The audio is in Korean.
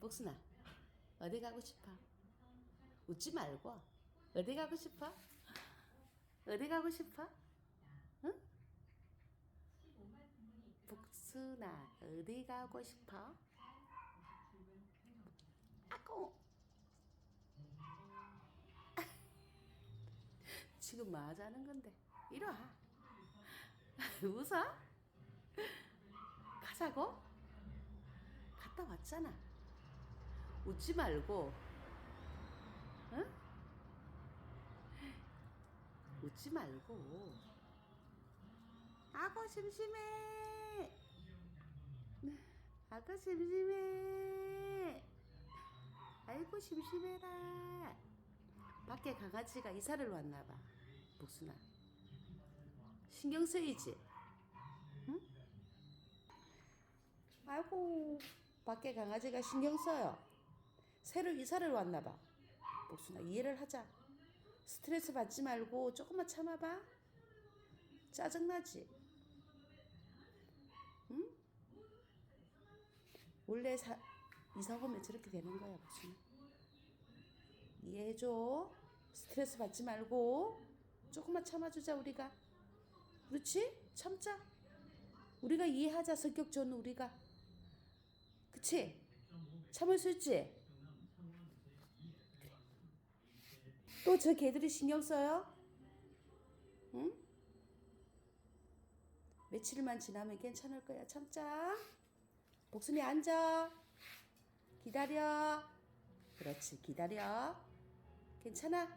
복순아 어디 가고 싶어? 웃지 말고 어디 가고 싶어? 어디 가고 싶어? 응? 복순아 어디 가고 싶어? 아고 지금 뭐 하자는 건데 이리 와 웃어? 가자고? 갔다 왔잖아 웃지 말고 응? 웃지 말고 아고 심심해 아고 심심해 아이고 심심해라 밖에 강아지가 이사를 왔나봐 복순아 신경 쓰이지? 응? 아이고 밖에 강아지가 신경 써요 새로 이사를 왔나 봐 복순아 이해를 하자 스트레스 받지 말고 조금만 참아봐 짜증나지? 응? 원래 사, 이사 오면 저렇게 되는 거야 복순아 이해해줘 스트레스 받지 말고 조금만 참아주자 우리가 그렇지? 참자 우리가 이해하자 성격 좋은 우리가 그치? 참을 수 있지? 또 저 개들이 신경 써요? 응? 며칠만 지나면 괜찮을 거야. 참자. 복순이 앉아 기다려. 그렇지 기다려. 괜찮아